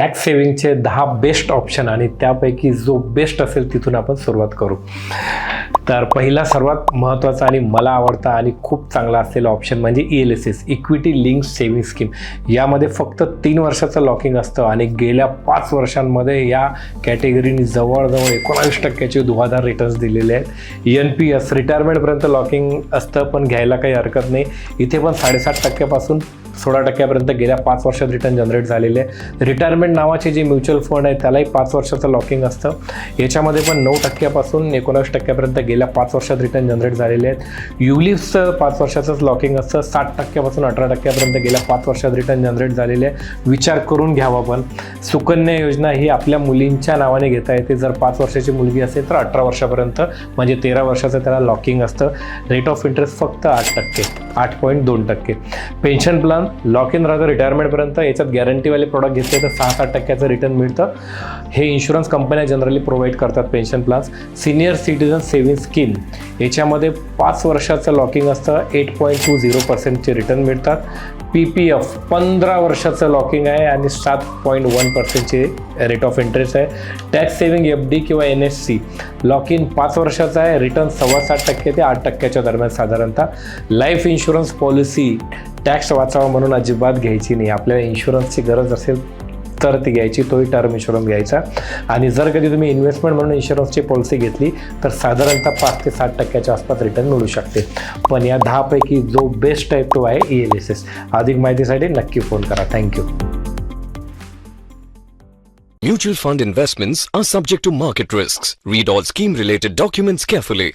Tax सेव्हिंगचे दहा best option आणि त्यापैकी जो बेस्ट असेल तिथून आपण सुरुवात करू. तर पहिला सर्वात महत्त्वाचा आणि मला आवडता आणि खूप चांगला असलेला ऑप्शन म्हणजे E L S S equity link saving scheme यामध्ये फक्त तीन वर्षाचं लॉकिंग असतं आणि गेल्या पाच वर्षांमध्ये या कॅटेगरीने जवळजवळ एकोणावीस टक्क्याचे दुहादार रिटर्न्स दिलेले आहेत. एन पी एस रिटायरमेंटपर्यंत लॉकिंग असतं पण घ्यायला काही हरकत नाही. इथे पण साडेसात टक्क्यापासून सोळा टक्क्यापर्यंत गेल्या पाच वर्षात रिटर्न जनरेट झालेले आहे. रिटायरमेंट नावाचे जे म्युच्युअल फंड आहे त्यालाही पाच वर्षाचं लॉकिंग असतं. याच्यामध्ये पण नऊ टक्क्यापासून एकोणावीस टक्क्यापर्यंत गेल्या पाच वर्षात रिटर्न जनरेट झालेले आहेत युलिफ्सचं पाच वर्षाचंच लॉकिंग असतं. साठ टक्क्यापासून अठरा टक्क्यापर्यंत गेल्या पाच वर्षात रिटर्न जनरेट झालेले आहे. विचार करून घ्यावा पण. सुकन्या योजना ही आपल्या मुलींच्या नावाने घेता येते. जर पाच वर्षाची मुलगी असेल तर अठरा वर्षापर्यंत म्हणजे तेरा वर्षाचं त्याला लॉकिंग असतं. रेट ऑफ इंटरेस्ट फक्त आठ टक्के आठ पॉईंट दोन टक्के. पेन्शन प्लॅन लॉक इन राहतं रिटायरमेंटपर्यंत याच्यात गॅरंटीवाले प्रोडक्ट घेतले तर सहा सात टक्क्याचं रिटर्न मिळतं. हे इन्शुरन्स कंपन्या जनरली प्रोव्हाइड करतात pension plans senior citizen saving scheme याच्यामध्ये पाच वर्षाचं लॉकिंग असतं. एट पॉईंट टू झिरो पर्सेंटचे रिटर्न मिळतात. पी पी एफ पंधरा वर्षाचं लॉकिंग आहे आणि सात पॉईंट वन पर्सेंटचे रेट ऑफ इंटरेस्ट आहे. टॅक्स सेव्हिंग एफ डी किंवा N S C lock in पाच वर्षाचा आहे. रिटर्न सव्वा सात टक्के ते आठ टक्क्याच्या दरम्यान साधारणतः. लाईफ इन्शुरन्स पॉलिसी टॅक्स वाचावा म्हणून अजिबात घ्यायची नाही. आपल्याला इन्शुरन्सची गरज असेल तर ती घ्यायची तोही टर्म इन्शुरन्स घ्यायचा. आणि जर कधी तुम्ही इन्व्हेस्टमेंट म्हणून इन्शुरन्सची पॉलिसी घेतली तर साधारणतः पाच ते सात टक्क्याच्या आसपास रिटर्न मिळू शकते. पण या दहापैकी जो बेस्ट टाईप तो आहे ई एल एस एस अधिक माहितीसाठी नक्की फोन करा. Thank you Mutual fund investments are subject to market risks. Read all scheme related documents carefully.